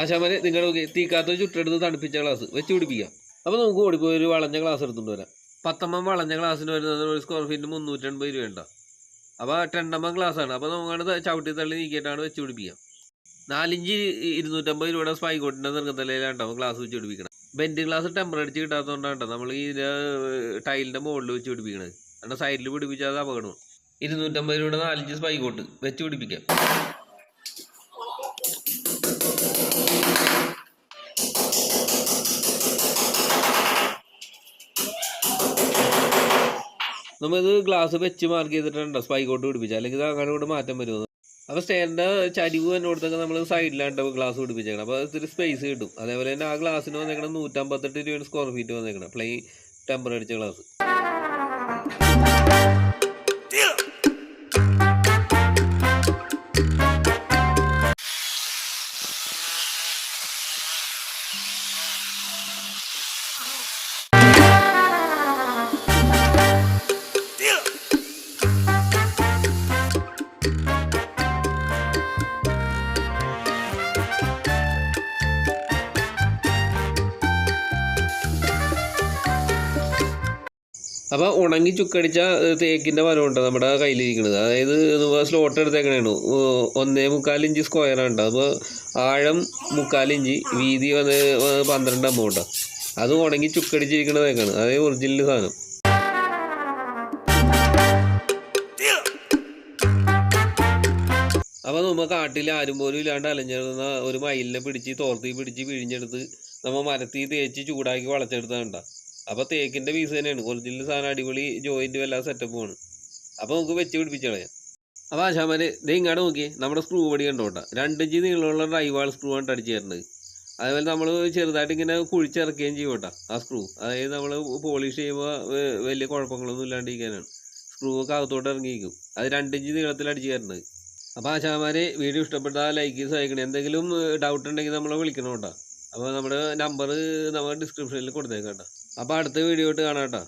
ആശാമാര് നിങ്ങളുടെ തീക്കാത്ത ചുട്ടെടുത്ത് തണുപ്പിച്ച ഗ്ലാസ് വെച്ച് പിടിപ്പിക്കാം. അപ്പോൾ നമുക്ക് ഓടിപ്പോയി ഒരു വളഞ്ഞ ഗ്ലാസ് എടുത്തുകൊണ്ട് വരാം. പത്തമ്മ വളഞ്ഞ ഗ്ലാസ്സിന് വരുന്നത് ഒരു സ്ക്വയർ ഫീറ്റിന് മുന്നൂറ്റൻപത് രൂപ അപ്പോൾ ടെണ്ടമ്മ ഗ്ലാസ് ആണ്. അപ്പോൾ നമുക്കത് ചവിട്ടി തള്ളി നീക്കിയിട്ടാണ് വെച്ച് പിടിപ്പിക്കാം. നാലിഞ്ച് ഇരുന്നൂറ്റമ്പത് രൂപയുടെ സ്പൈ സ്പൈക്കോട്ടിന്റെ നിർഗത്തലയിലാണ് ഗ്ലാസ് വെച്ച് പിടിപ്പിക്കണം. ബെൻഡ് ഗ്ലാസ് ടെമ്പർ അടിച്ച് കിട്ടാത്തതുകൊണ്ടാണ് നമ്മൾ ഈ ടൈലിന്റെ മുകളിൽ വെച്ച് പിടിപ്പിക്കണത്. കാരണം സൈഡിൽ പിടിപ്പിച്ചാൽ അത് അപകടമാണ്. ഇരുന്നൂറ്റമ്പത് രൂപയുടെ നാലഞ്ച് സ്പൈക്കോട്ട് വെച്ച് പിടിപ്പിക്കാം. നമ്മളിത് ഗ്ലാസ് വെച്ച് മാർക്ക് ചെയ്തിട്ടുണ്ട്? സ്പൈക്കോട്ട് പിടിപ്പിച്ചാൽ അല്ലെങ്കിൽ ഇത് അങ്ങനെ കൂടെ മാറ്റം വരുമോ അപ്പോൾ സ്റ്റേന്റെ ചരിവ് എന്നോടത്തൊക്കെ നമ്മൾ സൈഡിലാണ് ഗ്ലാസ് പിടിപ്പിച്ചേക്കണം. അപ്പോൾ ഇത്തിരി സ്പേസ് കിട്ടും. അതേപോലെ തന്നെ ആ ഗ്ലാസ്സിന് വന്നേക്കണം നൂറ്റമ്പത്തെട്ട് രൂപയാണ് സ്ക്വയർ ഫീറ്റ് വന്നേക്കണം. പ്ലെയിൻ ടെമ്പർ അടിച്ച ഗ്ലാസ് അപ്പോൾ ഉണങ്ങി ചുക്കടിച്ച തേക്കിന്റെ മരമുണ്ട് നമ്മുടെ കയ്യിലിരിക്കുന്നത് അതായത് സ്ലോട്ട് എടുത്തേക്കണേണ് ഒന്നേ മുക്കാൽ ഇഞ്ച് സ്ക്വയർ ഉണ്ട് അപ്പോൾ ആഴം മുക്കാൽ ഇഞ്ച് വീതി വന്ന് പന്ത്രണ്ട് എമൗണ്ട് അത് ഉണങ്ങി ചുക്കടിച്ചിരിക്കുന്ന തേക്കാണ്. അതായത് ഒറിജിനൽ സാധനം. അപ്പോൾ നമ്മൾ കാട്ടിൽ ആരും പോലും ഇല്ലാണ്ട് അലഞ്ഞിരുന്ന ഒരു മയിലിനെ പിടിച്ച് തോർത്തി പിടിച്ച് പിഴിഞ്ഞെടുത്ത് നമ്മൾ മരത്തിൽ തേച്ച് ചൂടാക്കി വളച്ചെടുത്താണ്ട അപ്പോൾ തേക്കിന്റെ പീസ് തന്നെയാണ്. ഒറിജിനൽ സാധനം അടിപൊളി ജോയിന്റും സെറ്റപ്പ് സെറ്റപ്പുമാണ് അപ്പോൾ നമുക്ക് വെച്ച് പിടിപ്പിച്ച് കളയാം അപ്പോൾ ആശാമാര് ഇങ്ങോട്ട് നോക്കിയേ. നമ്മുടെ സ്ക്രൂ പടി കണ്ടോട്ടാ. രണ്ടിഞ്ച് നീളമുള്ള ഡ്രൈവാൾ സ്ക്രൂ ആണ് അടിച്ചു തരുന്നത്. അതേപോലെ നമ്മൾ ചെറുതായിട്ട് ഇങ്ങനെ കുഴിച്ചിറക്കുകയും ചെയ്യും കേട്ടോ ആ സ്ക്രൂ അതായത് നമ്മൾ പോളിഷ് ചെയ്യുമ്പോൾ വലിയ കുഴപ്പങ്ങളൊന്നും ഇല്ലാണ്ടിരിക്കാനാണ്. സ്ക്രൂ ഒക്കെ അകത്തോട്ട് ഇറങ്ങിയിരിക്കും. അത് രണ്ടിഞ്ച് നീളത്തിൽ അടിച്ചു തരുന്നത്. അപ്പോൾ ആശാമാര് വീഡിയോ ഇഷ്ടപ്പെട്ടാൽ ലൈക്ക് സഹായിക്കണം. എന്തെങ്കിലും ഡൗട്ട് ഉണ്ടെങ്കിൽ നമ്മളെ വിളിക്കണം കേട്ടോ. അപ്പോൾ നമ്മുടെ നമ്പർ നമ്മൾ ഡിസ്ക്രിപ്ഷനിൽ കൊടുത്തേക്കാം കേട്ടോ. അപ്പോൾ അടുത്ത വീഡിയോ ഇട്ട് കാണാം കേട്ടോ.